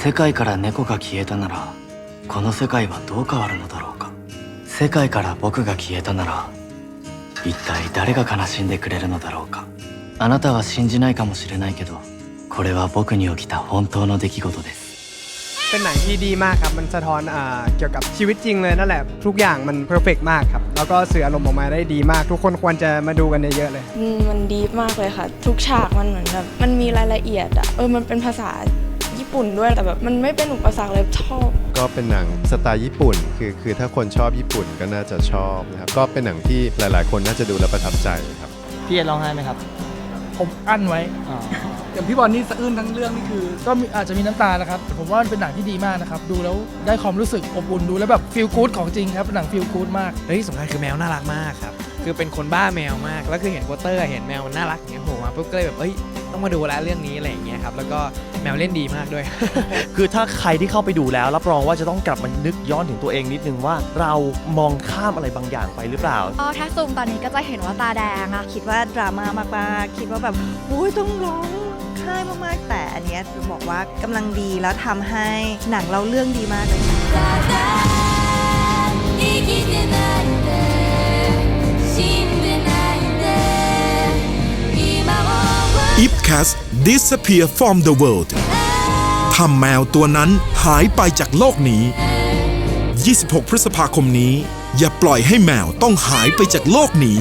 世界から猫が消えたならこの世界はどう変わるのだろうか世界から僕が消えたなら一体誰が悲しんでくれるのだろうかあなたは信じないかもしれないけどこれは僕に起きた本当の出来事です เป็นหนังที่ดีมากครับ มันสะท้อนอ่าเกี่ยวกับชีวิตจริงเลยนั่นแหละ ทุกอย่างมันเพอร์เฟกมากครับ แล้วก็สื่ออารมณ์ออกมาได้ดีมาก ทุกคนควรจะมาดูกันเยอะๆเลย อืมมันดีมากเลยค่ะ ทุกฉากมันเหมือนแบบมันมีรายละเอียดอะเออมันเป็นภาษาญี่ ปุ่นด้วยแต่แบบมันไม่เป็นอุปสรรคเลยชอบ ก็เป็นหนังสไตล์ญี่ปุ่น คือคือถ้าคนชอบญี่ปุ่นก็น่าจะชอบนะครับก็เป็นหนังที่หลาย ๆ คนน่าจะดูแล้วประทับใจครับ พี่จะร้องไห้ไหมครับ ผมอั้นไว้ อ๋อ อย่างพี่บอลนี่สะอื้นทั้งเรื่องนี่คือ ก็มีอาจจะมีน้ำตานะครับแต่ผมว่ามันเป็นหนังที่ดีมากนะครับ ดูแล้วได้ความรู้สึกอบอุ่นดูแล้วแบบฟีลกู๊ดของจริงครับเป็นหนังฟีลกู๊ดมาก เฮ้ยสำคัญคือแมวน่ารักมากครับ คือเป็นคนบ้าแมวมาก แล้วคือเห็นโปสเตอร์เห็นแมวมันน่ารักอย่างเงี้ยโผล่มาปุ๊บก็เลยแบบเอ้ยต้องมาดูแล้วเรื่องนี้อะไรอย่างเงี้ยครับแล้วก็แมวเล่นดีมากด้วย คือถ้าใครที่เข้าไปดูแล้ว รับรองว่าจะต้องกลับมานึกย้อนถึงตัวเองนิดนึงว่าเรามองข้ามอะไรบางอย่างไปหรือเปล่าก็ถ้าซูมตอนนี้ก็จะเห็นว่าตาแดงอะคิดว่าดราม่ามากๆคิดว่าแบบอุ้ยต้องร้องไห้มากๆ แต่อันเนี้ยจะบอกว่ากำลังดีแล้วทำให้หนังเราเรื่องดีมากเลย If Cats disappear from the world ทำแมวตัวนั้นหายไปจากโลกนี้ 26 พฤษภาคมนี้ อย่าปล่อยให้แมวต้องหายไปจากโลกนี้